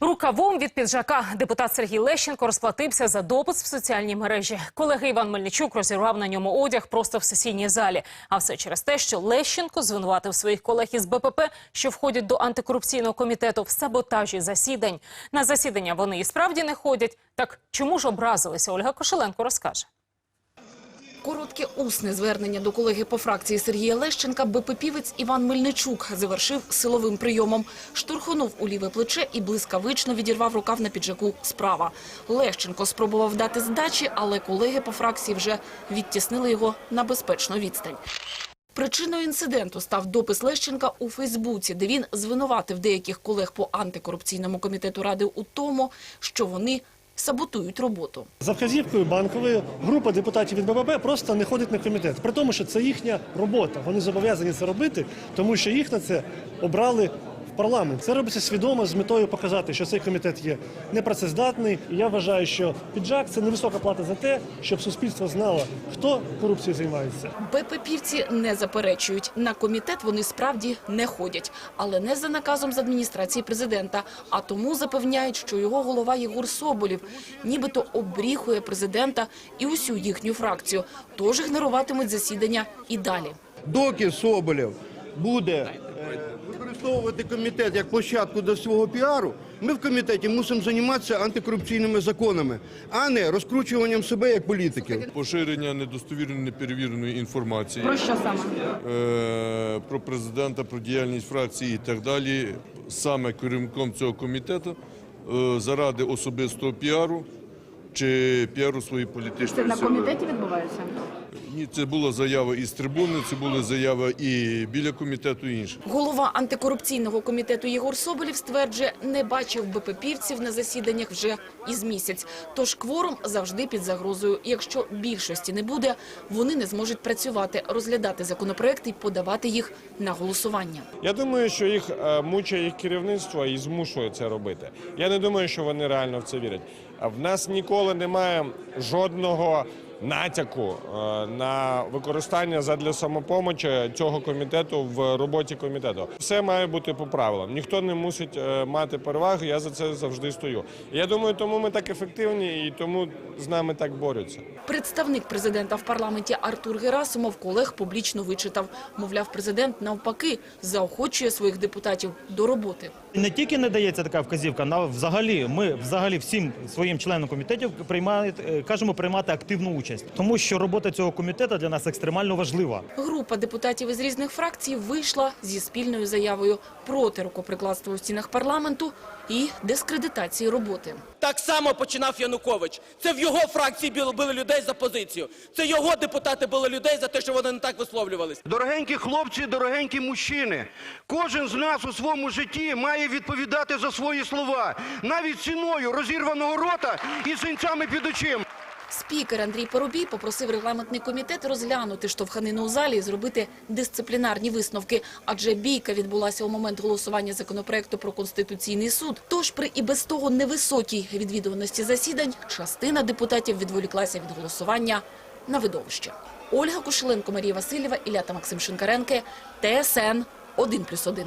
Рукавом від піджака депутат Сергій Лещенко розплатився за допис в соціальній мережі. Колега Іван Мельничук розірвав на ньому одяг просто в сесійній залі. А все через те, що Лещенко звинуватив своїх колег із БПП, що входять до антикорупційного комітету в саботажі засідань. На засідання вони і справді не ходять. Так чому ж образилися? Ольга Кошеленко розкаже. Коротке усне звернення до колеги по фракції Сергія Лещенка БППівець Іван Мельничук завершив силовим прийомом. Штурхонув у ліве плече і блискавично відірвав рукав на піджаку справа. Лещенко спробував дати здачі, але колеги по фракції вже відтіснили його на безпечну відстань. Причиною інциденту став допис Лещенка у Фейсбуці, де він звинуватив деяких колег по антикорупційному комітету ради у тому, що вони саботують роботу. За вказівкою банкової група депутатів від ББП просто не ходить на комітет. При тому, що це їхня робота. Вони зобов'язані це робити, тому що їх на це обрали парламент. Це робиться свідомо з метою показати, що цей комітет є непрацездатний. І я вважаю, що піджак це невисока плата за те, щоб суспільство знало, хто корупцією займається. БППівці не заперечують. На комітет вони справді не ходять. Але не за наказом з адміністрації президента, а тому запевняють, що його голова Єгор Соболєв нібито обріхує президента і усю їхню фракцію. Тож ігноруватимуть засідання і далі. доки Соболєв буде е, використовувати комітет як площадку до свого піару, ми в комітеті мусимо займатися антикорупційними законами, а не розкручуванням себе як політиків. поширення недостовірної неперевіреної інформації Про що саме? е, про президента, про діяльність фракції і так далі, саме керівником цього комітету е, заради особистого піару чи піару своєї політичної сили. відбувається? Ні, це була заява із трибуни, це були заяви і біля комітету, і інших. Голова антикорупційного комітету Єгор Соболєв стверджує, не бачив БППівців на засіданнях вже із місяць. Тож кворум завжди під загрозою. Якщо більшості не буде, вони не зможуть працювати, розглядати законопроекти і подавати їх на голосування. Я думаю, що їх е, мучає їх керівництво і змушує це робити. Я не думаю, що вони реально в це вірять. В нас ніколи немає жодного натяку е, на використання задля самопомочі цього комітету в роботі комітету. Все має бути по правилам. Ніхто не мусить е, мати переваги. Я за це завжди стою. Я думаю, тому ми так ефективні і тому з нами так борються. Представник президента в парламенті Артур Герасимов колег публічно вичитав. Мовляв, президент навпаки заохочує своїх депутатів до роботи. Не тільки не дається така вказівка, на взагалі ми взагалі всім своїм членам комітетів приймають, е, кажемо приймати активну участь, тому що робота цього комітету для нас екстремально важлива. Група депутатів із різних фракцій вийшла зі спільною заявою проти рукоприкладства у стінах парламенту і дискредитації роботи. Так само починав Янукович. Це в його фракції били, били людей за позицію. Це його депутати били людей за те, що вони не так висловлювались. Дорогенькі хлопці, дорогенькі мужчини, кожен з нас у своєму житті має відповідати за свої слова, навіть ціною розірваного рота і синцями під очима. Спікер Андрій Поробій попросив регламентний комітет розглянути штовханину у залі і зробити дисциплінарні висновки, адже бійка відбулася у момент голосування законопроекту про Конституційний суд. Тож при і без того невисокій відвідуваності засідань частина депутатів відволіклася від голосування на видовище. Ольга Кушеленко, Марія Васильєва, Ілля та Максим Шинкаренке, ТСН 1+,1.